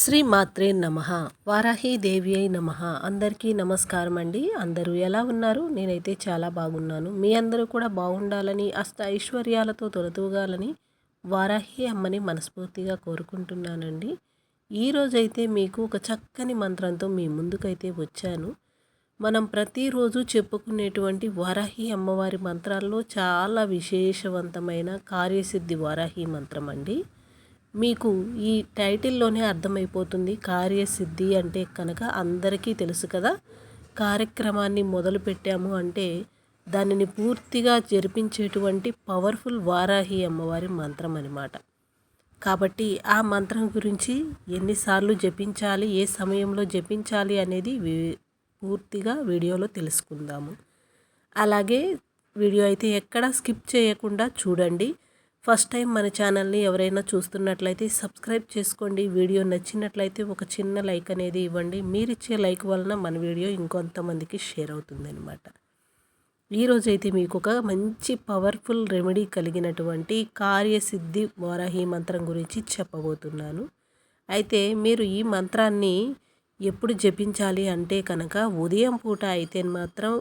శ్రీ మాత్రే నమ. వారాహి దేవి అయి నమ. అందరికీ నమస్కారం అండి. అందరూ ఎలా ఉన్నారు? నేనైతే చాలా బాగున్నాను. మీ అందరూ కూడా బాగుండాలని అష్ట ఐశ్వర్యాలతో తొలతూగాలని వారాహి అమ్మని మనస్ఫూర్తిగా కోరుకుంటున్నానండి. ఈరోజైతే మీకు ఒక చక్కని మంత్రంతో మీ ముందుకైతే వచ్చాను. మనం ప్రతిరోజు చెప్పుకునేటువంటి వారాహి అమ్మవారి మంత్రాల్లో చాలా విశేషవంతమైన కార్యసిద్ధి వారాహి మంత్రం అండి. మీకు ఈ టైటిల్లోనే అర్థమైపోతుంది కార్యసిద్ధి అంటే కనుక అందరికీ తెలుసు కదా. కార్యక్రమాన్ని మొదలు పెట్టాము అంటే దానిని పూర్తిగా జరిపించేటువంటి పవర్ఫుల్ వారాహి అమ్మవారి మంత్రం అనమాట కాబట్టి ఆ మంత్రం గురించి ఎన్నిసార్లు జపించాలి ఏ సమయంలో జపించాలి అనేది పూర్తిగా వీడియోలో తెలుసుకుందాము. అలాగే వీడియో అయితే ఎక్కడ స్కిప్ చేయకుండా చూడండి. ఫస్ట్ టైం మన ఛానల్ని ఎవరైనా చూస్తున్నట్లయితే సబ్స్క్రైబ్ చేసుకోండి. వీడియో నచ్చినట్లయితే ఒక చిన్న లైక్ అనేది ఇవ్వండి. మీరిచ్చే లైక్ వలన మన వీడియో ఇంకొంతమందికి షేర్ అవుతుందన్నమాట. ఈరోజైతే మీకు ఒక మంచి పవర్ఫుల్ రెమెడీ కలిగినటువంటి కార్యసిద్ధి వారాహి మంత్రం గురించి చెప్పబోతున్నాను. అయితే మీరు ఈ మంత్రాన్ని ఎప్పుడు జపించాలి అంటే కనుక ఉదయం పూట అయితే మాత్రం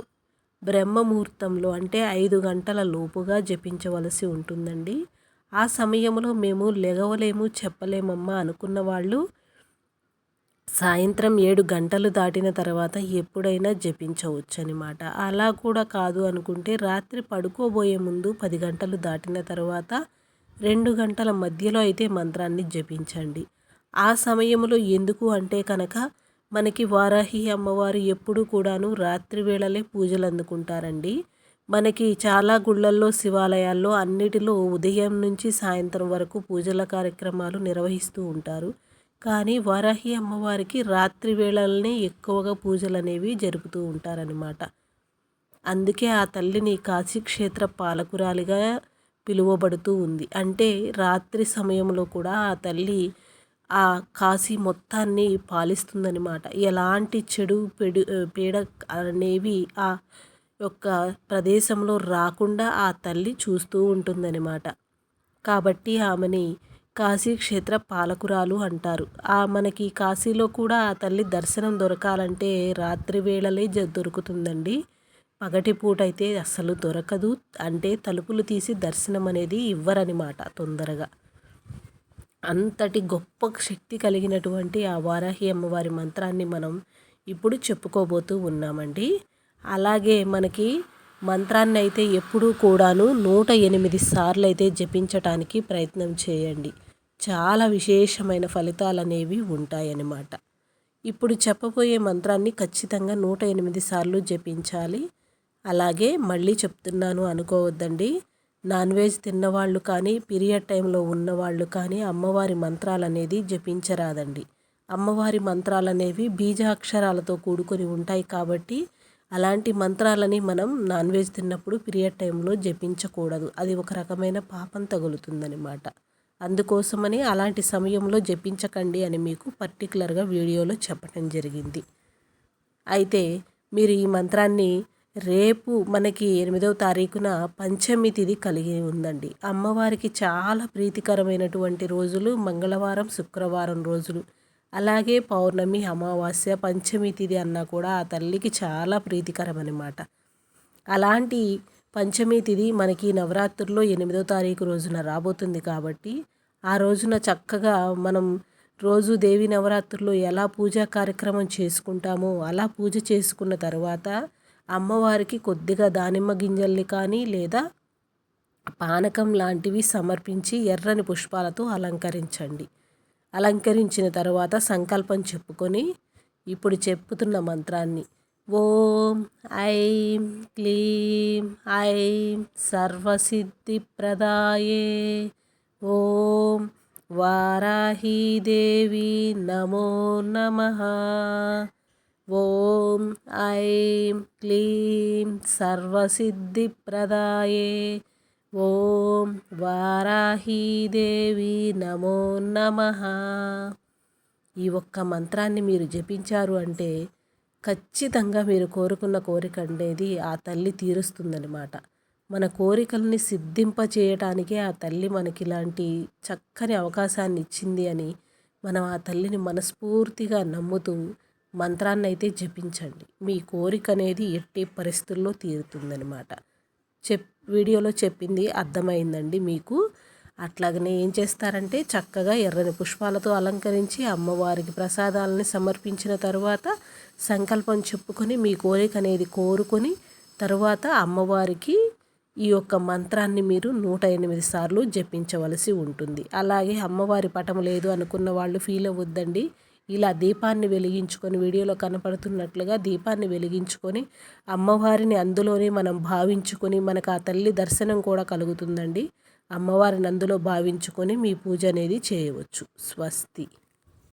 బ్రహ్మముహూర్తంలో అంటే ఐదు గంటల లోపుగా జపించవలసి ఉంటుందండి. ఆ సమయంలో మేము లెగవలేము చెప్పలేమమ్మా అనుకున్న వాళ్ళు సాయంత్రం ఏడు గంటలు దాటిన తర్వాత ఎప్పుడైనా జపించవచ్చు అనమాట అలా కూడా కాదు అనుకుంటే రాత్రి పడుకోబోయే ముందు పది గంటలు దాటిన తర్వాత రెండు గంటల మధ్యలో అయితే మంత్రాన్ని జపించండి. ఆ సమయంలో ఎందుకు అంటే కనుక మనకి వారాహి అమ్మవారు ఎప్పుడు కూడాను రాత్రి వేళలే పూజలు అందుకుంటారండి. మనకి చాలా గుళ్ళల్లో శివాలయాల్లో అన్నిటిలో ఉదయం నుంచి సాయంత్రం వరకు పూజల కార్యక్రమాలు నిర్వహిస్తూ ఉంటారు. కానీ వారాహి అమ్మవారికి రాత్రి వేళలనే ఎక్కువగా పూజలు అనేవి జరుపుతూ ఉంటారనమాట అందుకే ఆ తల్లిని కాశీక్షేత్ర పాలకురాలిగా పిలువబడుతూ ఉంది. అంటే రాత్రి సమయంలో కూడా ఆ తల్లి ఆ కాశీ మొత్తాన్ని పాలిస్తుందనమాట ఎలాంటి చెడు పెడు పీడ అనేవి ఆ యొక్క ప్రదేశంలో రాకుండా ఆ తల్లి చూస్తూ ఉంటుందన్నమాట. కాబట్టి ఆమెని కాశీక్షేత్ర పాలకురాలు అంటారు. ఆ మనకి కాశీలో కూడా ఆ తల్లి దర్శనం దొరకాలంటే రాత్రి వేళలే దొరుకుతుందండి. పగటిపూట అయితే అస్సలు దొరకదు. అంటే తలుపులు తీసి దర్శనం అనేది ఇవ్వరనమాట తొందరగా. అంతటి గొప్ప శక్తి కలిగినటువంటి ఆ వారాహి అమ్మవారి మంత్రాన్ని మనం ఇప్పుడు చెప్పుకోబోతూ ఉన్నామండి. అలాగే మనకి మంత్రాన్ని అయితే ఎప్పుడూ కూడాను నూట ఎనిమిది సార్లు అయితే జపించటానికి ప్రయత్నం చేయండి. చాలా విశేషమైన ఫలితాలు అనేవి ఉంటాయన్నమాట. ఇప్పుడు చెప్పబోయే మంత్రాన్ని ఖచ్చితంగా నూట ఎనిమిది సార్లు జపించాలి. అలాగే మళ్ళీ చెప్తున్నాను అనుకోవద్దండి. నాన్ వెజ్ తిన్నవాళ్ళు కానీ పీరియడ్ టైంలో ఉన్నవాళ్ళు కానీ అమ్మవారి మంత్రాలు అనేది జపించరాదండి. అమ్మవారి మంత్రాలు అనేవి బీజాక్షరాలతో కూడుకొని ఉంటాయి కాబట్టి అలాంటి మంత్రాలని మనం నాన్ వెజ్ తిన్నప్పుడు పీరియడ్ టైంలో జపించకూడదు. అది ఒక రకమైన పాపం తగులుతుందనమాట అందుకోసమని అలాంటి సమయంలో జపించకండి అని మీకు పర్టికులర్గా వీడియోలో చెప్పడం జరిగింది. అయితే మీరు ఈ మంత్రాన్ని రేపు మనకి ఎనిమిదవ తారీఖున పంచమి తిథి కలిగి ఉందండి. అమ్మవారికి చాలా ప్రీతికరమైనటువంటి రోజులు మంగళవారం శుక్రవారం రోజులు. అలాగే పౌర్ణమి అమావాస్య పంచమి తిథి అన్నా కూడా ఆ తల్లికి చాలా ప్రీతికరం అనమాట అలాంటి పంచమి తిథి మనకి నవరాత్రుల్లో ఎనిమిదో తారీఖు రోజున రాబోతుంది కాబట్టి ఆ రోజున చక్కగా మనం రోజు దేవి నవరాత్రుల్లో ఎలా పూజా కార్యక్రమం చేసుకుంటామో అలా పూజ చేసుకున్న తర్వాత అమ్మవారికి కొద్దిగా దానిమ్మ గింజల్ని కానీ లేదా పానకం లాంటివి సమర్పించి ఎర్రని పుష్పాలతో అలంకరించండి. అలంకరించిన తర్వాత సంకల్పం చెప్పుకొని ఇప్పుడు చెప్పుతున్న మంత్రాన్ని ఓం ఐం క్లీం ఐం సర్వసిద్ధి ప్రదాయే ఓం వారాహీదేవి నమో నమ. ఓం ఐం క్లీం సర్వసిద్ధిప్రదాయే. ఓం వారాహీదేవి నమో నమ. ఈ ఒక్క మంత్రాన్ని మీరు జపించారు అంటే ఖచ్చితంగా మీరు కోరుకున్న కోరిక అనేది ఆ తల్లి తీరుస్తుందనమాట మన కోరికల్ని సిద్ధింప చేయటానికే ఆ తల్లి మనకి ఇలాంటి చక్కని అవకాశాన్ని ఇచ్చింది అని మనం ఆ తల్లిని మనస్ఫూర్తిగా నమ్ముతూ మంత్రాన్ని అయితే జపించండి. మీ కోరిక అనేది ఎట్టి పరిస్థితుల్లో తీరుతుందనమాట చెప్ వీడియోలో చెప్పింది అర్థమైందండి మీకు. అట్లాగనే ఏం చేస్తారంటే చక్కగా ఎర్రని పుష్పాలతో అలంకరించి అమ్మవారికి ప్రసాదాలని సమర్పించిన తర్వాత సంకల్పం చెప్పుకొని మీ కోరిక అనేది కోరుకొని తర్వాత అమ్మవారికి ఈ యొక్క మంత్రాన్ని మీరు నూట ఎనిమిది సార్లు జపించవలసి ఉంటుంది. అలాగే అమ్మవారి పటం లేదు అనుకున్న వాళ్ళు ఫీల్ అవ్వద్దండి. ఇలా దీపాన్ని వెలిగించుకొని వీడియోలో కనపడుతున్నట్లుగా దీపాన్ని వెలిగించుకొని అమ్మవారిని అందులోనే మనం భావించుకొని మనకు ఆ తల్లి దర్శనం కూడా కలుగుతుందండి. అమ్మవారిని అందులో భావించుకొని మీ పూజ అనేది చేయవచ్చు. స్వస్తి.